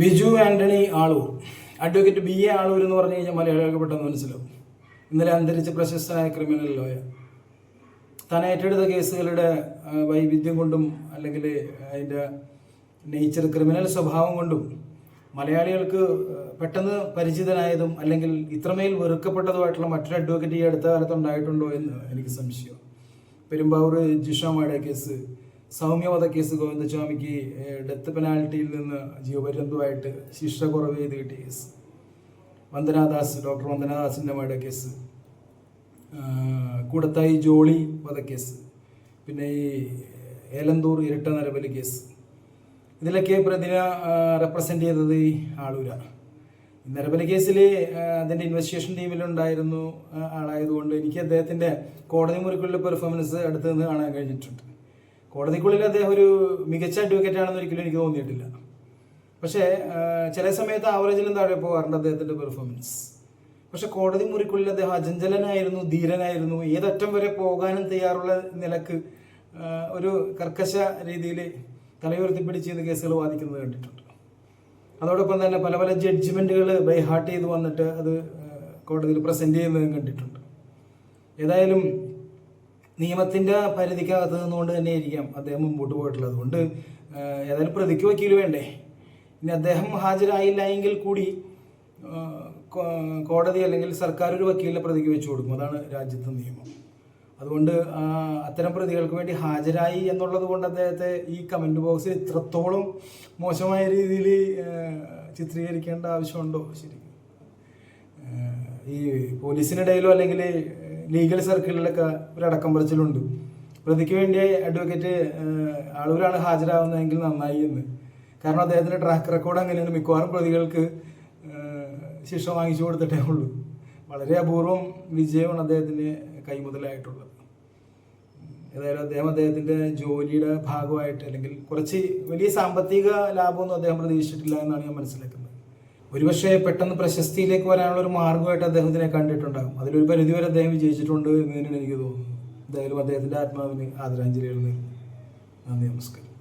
Biju Antony Aloor advocate B A Aloor എന്ന് പറഞ്ഞു കഴിഞ്ഞാൽ മലയാളികൾക്ക് പെട്ടെന്ന് മനസ്സിലാവും. ഇന്നലെ അന്തരിച്ച പ്രശസ്തനായ ക്രിമിനൽ ലോയർ. താൻ ഏറ്റെടുത്ത കേസുകളുടെ വൈവിധ്യം കൊണ്ടും അല്ലെങ്കിൽ അതിന്റെ നേച്ചർ ക്രിമിനൽ സ്വഭാവം കൊണ്ടും മലയാളികൾക്ക് പെട്ടെന്ന് പരിചിതനായതും അല്ലെങ്കിൽ ഇത്രമേൽ വെറുക്കപ്പെട്ടതുമായിട്ടുള്ള മറ്റൊരു അഡ്വക്കേറ്റ് ഈ അടുത്ത കാലത്ത് ഉണ്ടായിട്ടുണ്ടോ എന്ന് എനിക്ക് സംശയം പെരുമ്പാവൂർ ജിഷാമയുടെ കേസ്. സൗമ്യ വധക്കേസ് ഗോവിന്ദസ്വാമിക്ക് ഡെത്ത് പെനാൽറ്റിയിൽ നിന്ന് ജീവപര്യന്തമായിട്ട് ശിക്ഷ കുറവ് ചെയ്ത് കിട്ടിയ കേസ്. വന്ദനാദാസ് ഡോക്ടർ വന്ദനാദാസിന്റെ മഴ കേസ്. കൂടത്തായി ജോളി വധക്കേസ് പിന്നെ ഈ ഏലന്തൂർ ഇരട്ട നരബലി കേസ്. ഇതിലൊക്കെ പ്രതിന റെപ്രസെന്റ് ചെയ്തത് ഈ ആളൂരാണ് നരബലി കേസിൽ അതിന്റെ ഇൻവെസ്റ്റിഗേഷൻ ടീമിലുണ്ടായിരുന്നു ആളായതുകൊണ്ട് എനിക്ക് അദ്ദേഹത്തിന്റെ കോടതി മുറിക്കുള്ള പെർഫോമൻസ് അടുത്ത് നിന്ന് കാണാൻ കഴിഞ്ഞിട്ടുണ്ട്. കോടതിക്കുള്ളിൽ അദ്ദേഹം ഒരു മികച്ച അഡ്വക്കേറ്റ് ആണെന്ന് ഒരിക്കലും എനിക്ക് തോന്നിയിട്ടില്ല. പക്ഷേ ചില സമയത്ത് ആവറേജിലും താഴെ പോകാറുണ്ട് അദ്ദേഹത്തിന്റെ പെർഫോമൻസ് പക്ഷെ കോടതി മുറിക്കുള്ളിൽ അദ്ദേഹം അജഞ്ചലനായിരുന്നു ധീരനായിരുന്നു. ഏതറ്റം വരെ പോകാനും തയ്യാറുള്ള നിലയ്ക്ക് ഒരു കർക്കശ രീതിയിൽ തലയുയർത്തിപ്പിടിച്ച് ചെയ്യുന്ന കേസുകൾ വാദിക്കുന്നത് കണ്ടിട്ടുണ്ട്. അതോടൊപ്പം തന്നെ പല പല ജഡ്ജ്മെന്റുകൾ ബൈ ഹാർട്ട് ചെയ്ത് വന്നിട്ട് അത് കോടതിയിൽ പ്രസന്റ് ചെയ്യുന്നതും കണ്ടിട്ടുണ്ട്. ഏതായാലും നിയമത്തിന്റെ പരിധിക്കകത്ത് നിന്നുകൊണ്ട് തന്നെ ആയിരിക്കാം അദ്ദേഹം മുമ്പോട്ട് പോയിട്ടുള്ളത്. അതുകൊണ്ട് ഏതായാലും പ്രതിക്ക് വക്കീൽ വേണ്ടേ? ഇനി അദ്ദേഹം ഹാജരായില്ല എങ്കിൽ കൂടി കോടതി അല്ലെങ്കിൽ സർക്കാർ ഒരു വക്കീലിനെ പ്രതിക്ക് വെച്ചു കൊടുക്കും. അതാണ് രാജ്യത്തെ നിയമം. അതുകൊണ്ട് അത്തരം പ്രതികൾക്ക് വേണ്ടി ഹാജരായി എന്നുള്ളത് കൊണ്ട് അദ്ദേഹത്തെ ഈ കമന്റ് ബോക്സിൽ ഇത്രത്തോളം മോശമായ രീതിയിൽ ചിത്രീകരിക്കേണ്ട ആവശ്യമുണ്ടോ? ശരിക്കും. ഈ പോലീസിനിടയിലോ അല്ലെങ്കിൽ ലീഗൽ സർക്കിളിലൊക്കെ ഒരു അടക്കം പറച്ചിലുണ്ട്. പ്രതിക്ക് വേണ്ടി അഡ്വക്കേറ്റ് ആളൂരാണ് ഹാജരാകുന്നതെങ്കിൽ നന്നായി എന്ന്. കാരണം അദ്ദേഹത്തിന്റെ ട്രാക്ക് റെക്കോർഡ് അങ്ങനെയാണ്. മിക്കവാറും പ്രതികൾക്ക് ശിക്ഷ വാങ്ങിച്ചു കൊടുത്തിട്ടേ ഉള്ളൂ. വളരെ അപൂർവം വിജയമാണ് അദ്ദേഹത്തിന് കൈമുതലായിട്ടുള്ളത്. ഏതായാലും അദ്ദേഹം അദ്ദേഹത്തിന്റെ ജോലിയുടെ ഭാഗമായിട്ട് അല്ലെങ്കിൽ കുറച്ച് വലിയ സാമ്പത്തിക ലാഭമൊന്നും അദ്ദേഹം പ്രതീക്ഷിച്ചിട്ടില്ല എന്നാണ് ഞാൻ മനസ്സിലാക്കുന്നത്. ഒരുപക്ഷെ പെട്ടെന്ന് പ്രശസ്തിയിലേക്ക് വരാനുള്ള ഒരു മാർഗമായിട്ട് അദ്ദേഹത്തിനെ കണ്ടിട്ടുണ്ടാകും. അതിലൊരു പരിധി വരെ അദ്ദേഹം വിജയിച്ചിട്ടുണ്ട് എന്ന് തന്നെയാണ് എനിക്ക് തോന്നുന്നത്. എന്തായാലും അദ്ദേഹത്തിന്റെ ആത്മാവിന് ആദരാഞ്ജലികൾ നേരുന്നു. നന്ദി നമസ്കാരം.